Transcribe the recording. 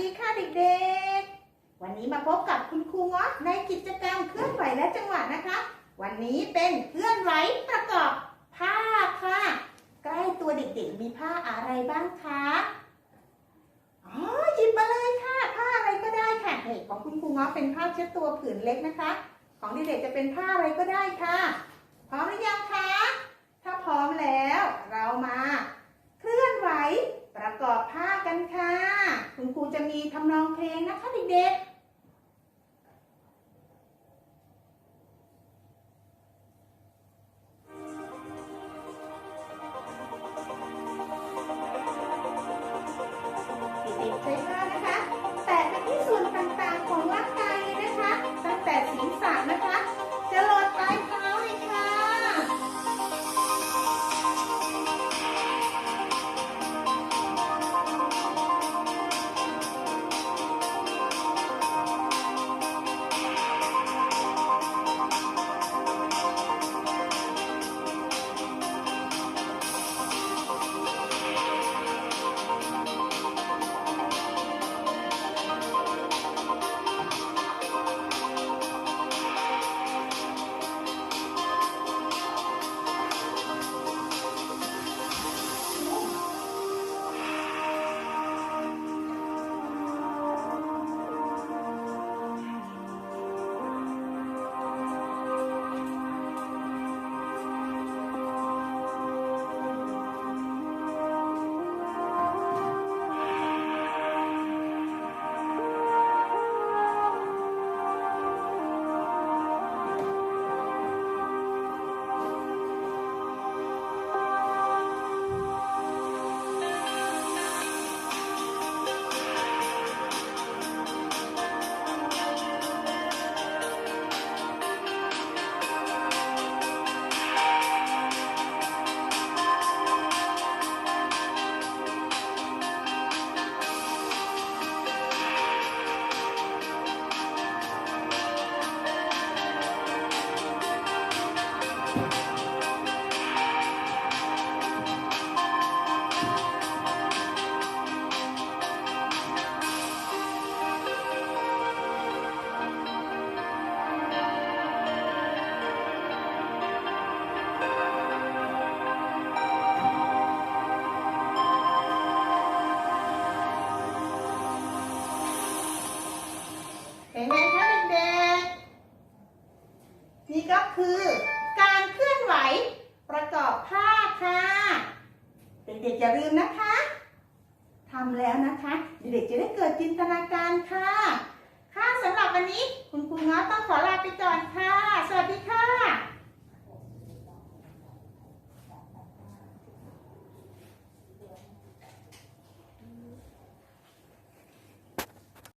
ดีค่ะเด็กๆ วันนี้มาพบกับคุณครูเงาะในกิจกรรมเคลื่อนไหวและจังหวะนะคะ วันนี้เป็นเคลื่อนไหวประกอบผ้าค่ะ ใกล้ตัวเด็กๆ มีผ้าอะไรบ้างคะ อ๋อหยิบมาเลยค่ะ ผ้าอะไรก็ได้ค่ะเฮ้ของคุณครูเงาะเป็นผ้าเช็ดตัวผืนเล็กนะคะ ของเด็กๆจะเป็นผ้าอะไรก็ได้ค่ะ พร้อมหรือยังคะ ถ้าพร้อมแล้วเรามาเคลื่อนไหว ประกอบผ้ากันค่ะ คุ ณีทำนองเพลงนะคะเด็ก ก็คือ การเคลื่อนไหวประกอบผ้าค่ะ เด็กๆอย่าลืมนะคะทำแล้วนะคะ เด็กๆจะได้เกิดจินตนาการค่ะ ค่ะสำหรับวันนี้คุณครูง้อต้องขอลาไปก่อนค่ะ